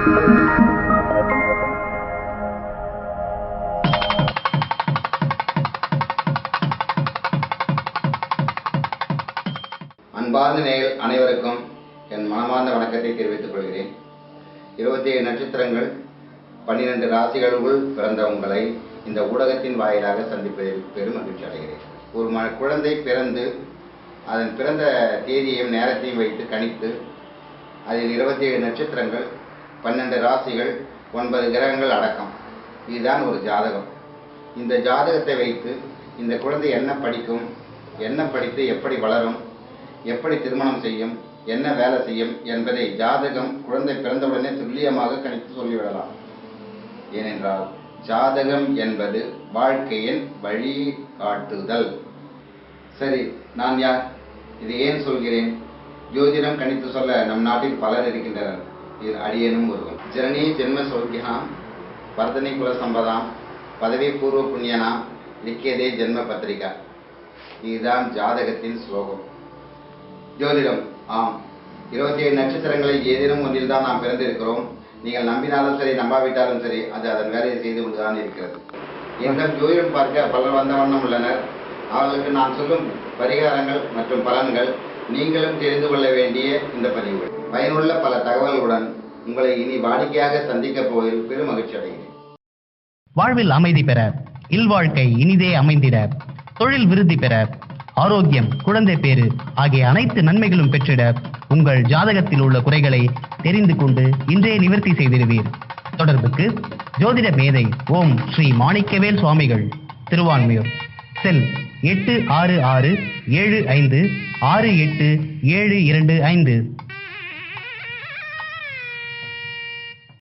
அன்பார்ந்த நேயர் அனைவருக்கும் என் மனமார்ந்த வணக்கத்தை தெரிவித்துக் கொள்கிறேன். இருபத்தி ஏழு நட்சத்திரங்கள் பன்னிரண்டு ராசிகளுக்குள் பிறந்த உங்களை இந்த ஊடகத்தின் வாயிலாக சந்திப்பதில் பெரும் மகிழ்ச்சி அடைகிறேன். ஒரு ம குழந்தை பிறந்து அதன் பிறந்த தேதியையும் நேரத்தையும் வைத்து கணித்து அதில் இருபத்தி ஏழு நட்சத்திரங்கள் பன்னெண்டு ராசிகள் ஒன்பது கிரகங்கள் அடக்கம். இதுதான் ஒரு ஜாதகம். இந்த ஜாதகத்தை வைத்து இந்த குழந்தை என்ன படிக்கும் என்ன படித்து எப்படி வளரும் எப்படி திருமணம் செய்யும் என்ன வேலை செய்யும் என்பதை ஜாதகம் குழந்தை பிறந்தவுடனே துல்லியமாக கணித்து சொல்லிவிடலாம். ஏனென்றால் ஜாதகம் என்பது வாழ்க்கையின் வழிகாட்டுதல். சரி நான் யார்? இது ஏன் சொல்கிறேன்? ஜோதிடம் கணித்து சொல்ல நம் நாட்டில் பலர் இருக்கின்றனர். இது அடியனும் ஒருவன். ஜனனி ஜென்ம சௌக்கியாம் வர்தனை குல சம்பதாம் பதவி பூர்வ புண்ணியனாம் லிக்கியதே ஜென்ம பத்திரிகா. இதுதான் ஜாதகத்தின் ஸ்லோகம். ஜோதிடம் ஆம். இருபத்தி ஏழு நட்சத்திரங்களில் ஏதேனும் ஒன்றில் தான் நாம் பிறந்திருக்கிறோம். நீங்கள் நம்பினாலும் சரி நம்பாவிட்டாலும் சரி அது அதன் வேலையை செய்து கொண்டுதான் இருக்கிறது. என்னிடம் ஜோதிடம் பார்க்க பலர் வந்த வண்ணம் உள்ளனர். அவர்களுக்கு நான் சொல்லும் பரிகாரங்கள் மற்றும் பலன்கள் நீங்களும் தெரிந்து கொள்ள வேண்டிய இந்த பதிவு. பயனுள்ள பல தகவல்களுடன் உங்களை இனி வாடிக்கையாக சந்திக்கப் போவதில் பெரும் மகிழ்ச்சி அடைகிறேன். வாழ்வில் அமைதி பெற இல்வாழ்க்கை இனிதே அமைந்திட தொழில் விருத்தி பெற ஆரோக்கியம் குழந்தை பேறு ஆகிய அனைத்து நன்மைகளும் பெற்றிட உங்கள் ஜாதகத்தில் உள்ள குறைகளை தெரிந்து கொண்டு இன்றே நிவர்த்தி செய்திடுவீர். தொடர்புக்கு ஜோதிட மேதை ஓம் ஸ்ரீ மாணிக்கவேல் சுவாமிகள் திருவான்மையூர். செல் எட்டு ஆறு ஆறு ஏழு ஐந்து ஆறு எட்டு ஏழு இரண்டு ஐந்து.